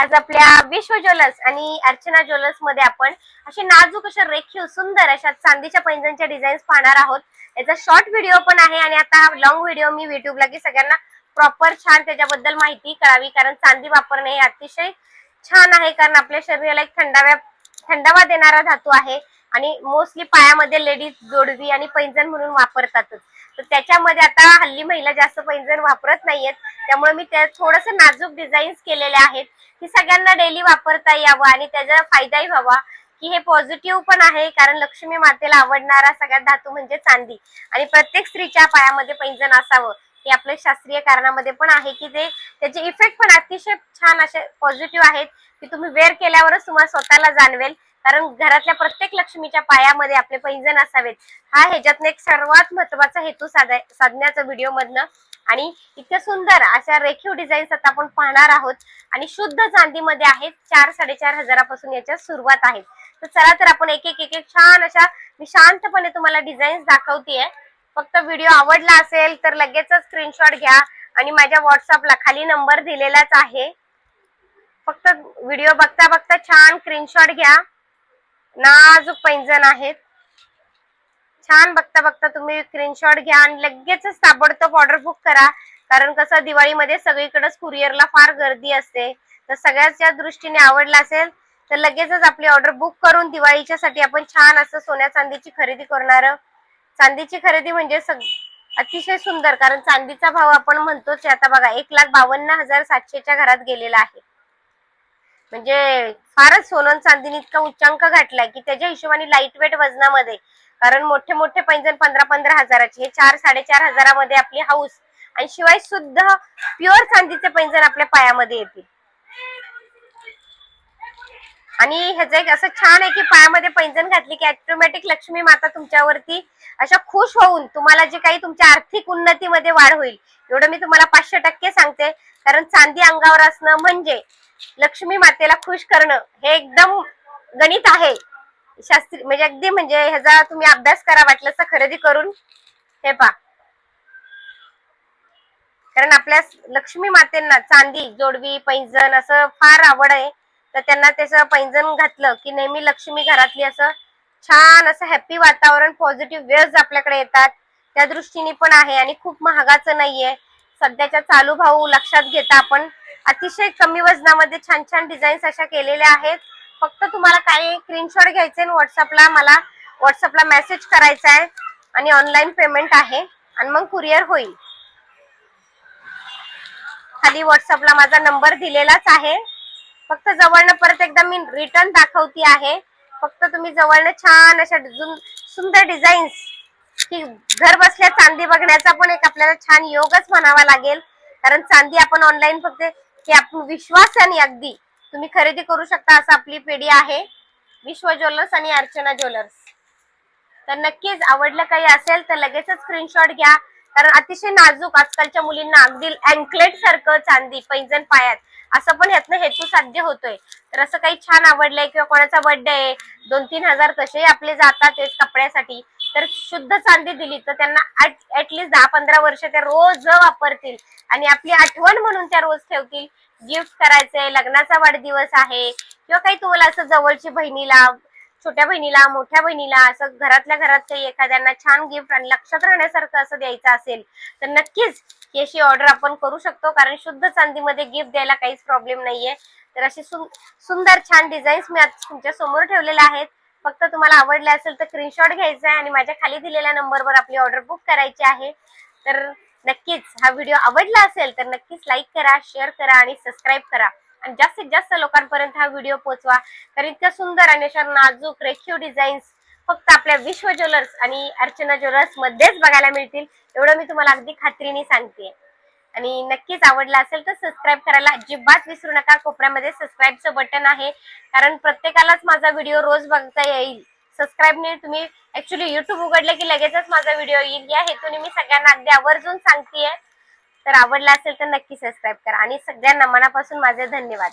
आज आपल्या विश्व ज्वेलर्स आणि अर्चना ज्वेलर्समध्ये आपण असे नाजूक अशा रेखीव सुंदर अशा चांदीच्या पैंजणच्या डिझाईन्स पाहणार आहोत. याचा शॉर्ट व्हिडिओ पण आहे आणि आता हा लॉंग व्हिडिओ मी युट्यूबला की सगळ्यांना प्रॉपर छान त्याच्याबद्दल माहिती कळावी. कारण चांदी वापरणे हे अतिशय छान आहे. कारण आपल्या शरीराला एक थंडाव्या थंडावा देणारा धातू आहे. आणि मोस्टली पायामध्ये लेडीज जोडवी आणि पैंजण म्हणून वापरतातच. तर त्याच्यामध्ये आता हल्ली महिला जास्त पैंजण वापरत नाहीयेत. त्यामुळे मी त्या थोडस नाजूक डिझाईन्स केलेले आहेत की सगळ्यांना डेली वापरता यावं आणि त्याचा फायदाही व्हावा की हे पॉझिटिव्ह पण आहे कारण लक्ष्मी मातेला आवडणारा सगळ्यात धातू म्हणजे चांदी. आणि प्रत्येक स्त्रीच्या पायामध्ये पैंजण असावं हे आपल्या शास्त्रीय कारणामध्ये पण आहे की ते त्याचे इफेक्ट पण अतिशय छान असे पॉझिटिव्ह आहेत की तुम्ही वेअर केल्यावरच तुम्हाला स्वतःला जाणवेल. कारण घरातल्या प्रत्येक लक्ष्मीच्या पायामध्ये आपले पैंजण असावेत. हा ह्याच्यातनं एक सर्वात महत्त्वाचा हेतू साधाय साधण्याचा व्हिडिओ मधनं. आणि इतक्या सुंदर अशा रेखीव डिझाईन्स आता आपण पाहणार आहोत. आणि शुद्ध चांदीमध्ये आहेत. चार साडेचार हजारापासून याच्या सुरुवात आहे तर चला तर आपण एक एक एक एक छान अशा मी शांतपणे तुम्हाला डिझाईन्स दाखवतेय. फक्त व्हिडिओ आवडला असेल तर लगेचच स्क्रीनशॉट घ्या. आणि माझ्या व्हॉट्सअपला खाली नंबर दिलेलाच आहे. फक्त व्हिडिओ बघता बघता छान स्क्रीनशॉट घ्या. नाजूक पैंजण आहेत. छान बघता बघता तुम्ही स्क्रीनशॉट घ्या आणि लगेचच ताबडतोब ऑर्डर बुक करा. कारण कसं दिवाळीमध्ये सगळीकडेच कुरिअरला फार गर्दी असते. तर सगळ्याच्या दृष्टीने आवडला असेल तर लगेचच आपली ऑर्डर बुक करून दिवाळीच्या साठी आपण छान असं सोन्या चांदीची खरेदी करणार चांदीची खरेदी म्हणजे सग अतिशय सुंदर कारण चांदीचा भाव आपण म्हणतोच आता बघा एक लाख बावन्न हजार सातशेच्या घरात गेलेला आहे. म्हणजे फारच सोनं चांदीने इतका उच्चांक घातलाय की त्याच्या हिशोबाने लाइट वेट वजनामध्ये. कारण मोठे मोठे पैंजण पंधरा पंधरा हजाराचे हे चार साडेचार हजारामध्ये आपली हाऊस आणि शिवाय सुद्धा प्युअर चांदीचे पैंजण आपल्या पायामध्ये येतील. आणि ह्याचं एक असं छान आहे की पायामध्ये पैंजण घातली की ऑटोमॅटिक लक्ष्मी माता तुमच्यावरती अशा खुश होऊन तुम्हाला जे काही तुमच्या आर्थिक उन्नतीमध्ये वाढ होईल एवढं मी तुम्हाला पाचशे टक्के सांगते. कारण चांदी अंगावर असणं म्हणजे लक्ष्मी मातेला खुश करणं हे एकदम गणित आहे. शास्त्री म्हणजे अगदी म्हणजे ह्याचा तुम्ही अभ्यास करा वाटलं तर खरेदी करून. हे पा कारण आपल्या लक्ष्मी मातेंना चांदी जोडवी पैंजण असं फार आवड आहे. तर त्यांना त्याचं पैंजण घातलं की नेहमी लक्ष्मी घरातली असं छान असं हॅपी वातावरण पॉझिटिव्ह वेव्स आपल्याकडे येतात. त्या दृष्टीने पण आहे आणि खूप महागाचं नाहीये. सध्याच्या चालू भाऊ लक्षात घेता आपण. अतिशय कमी वजनामध्ये छान छान डिझाईन्स अशा केलेल्या आहेत. फक्त तुम्हाला काही स्क्रीनशॉट घ्यायचे व्हॉट्सअपला मला व्हॉट्सअपला मेसेज करायचा आहे. आणि ऑनलाईन पेमेंट आहे. आणि मग कुरिअर होईल. खाली व्हॉट्सअपला माझा नंबर दिलेलाच आहे. फक्त जवळनं परत एकदा मी रिटर्न दाखवती आहे. फक्त तुम्ही जवळनं छान अशा सुंदर डिझाईन्स की घर बसल्या चांदी बघण्याचा पण एक आपल्याला छान योगच म्हणावा लागेल. कारण चांदी आपण ऑनलाईन फक्त की आपण विश्वासाने अगदी तुम्ही खरेदी करू शकता असं आपली पिढी आहे. विश्व ज्वेलर्स आणि अर्चना ज्वेलर्स. तर नक्कीच आवडलं काही असेल तर लगेचच स्क्रीनशॉट घ्या. कारण अतिशय नाजूक आजकालच्या मुलींना अगदी अँकलेट सारखं चांदी पैंजण पायात असं पण यातनं हेतू साध्य होतोय. तर असं काही छान आवडलंय किंवा कोणाचा बर्थडे आहे दोन तीन हजार कसे आपले जातात कपड्यासाठी तर शुद्ध चांदी दिली तर त्यांना ऍटलिस्ट दहा पंधरा वर्ष त्या रोज वापरतील. आणि आपली आठवण म्हणून त्या रोज ठेवतील. गिफ्ट करायचंय लग्नाचा वाढदिवस आहे किंवा काही तुम्हाला असं जवळची बहिणीला छोट्या बहिणीला मोठ्या बहिणीला असं घरातल्या घरात काही एखाद्यांना छान गिफ्ट आणि लक्षात राहण्यासारखं असं द्यायचं असेल तर नक्कीच ही अशी ऑर्डर आपण करू शकतो. कारण शुद्ध चांदीमध्ये गिफ्ट द्यायला काहीच प्रॉब्लेम नाहीये. तर अशी सुंदर छान डिझाईन्स मी आज तुमच्यासमोर ठेवलेल्या आहेत. फक्त तुम्हाला आवडले असेल तर स्क्रीनशॉट घ्यायचा आहे आणि माझ्या खाली दिलेल्या नंबरवर आपली ऑर्डर बुक करायची आहे. तर नक्कीच हा व्हिडिओ आवडला असेल तर नक्कीच लाईक करा शेअर करा आणि सबस्क्राईब करा. आणि जास्तीत जास्त लोकांपर्यंत हा व्हिडिओ पोहोचवा. तर इतक्या सुंदर आणि अशा नाजूक रेखीव डिझाईन्स फक्त आपल्या विश्व ज्वेलर्स आणि अर्चना ज्वेलर्स मध्येच बघायला मिळतील एवढं मी तुम्हाला अगदी खात्रीने सांगते. आणि नक्कीच आवडला असेल तर सबस्क्राईब करायला अजिबात विसरू नका. कोपऱ्यामध्ये सबस्क्राईबचं बटन आहे. कारण प्रत्येकालाच माझा व्हिडिओ रोज बघता येईल. सबस्क्राईबने तुम्ही ऍक्च्युली युट्यूब उघडले की लगेचच माझा व्हिडिओ येईल. या हेतूने मी सगळ्यांना अगदी आवर्जून सांगतेय. तर आवडला असेल तर नक्की सबस्क्राईब करा. आणि सगळ्यांना मनापासून माझे धन्यवाद.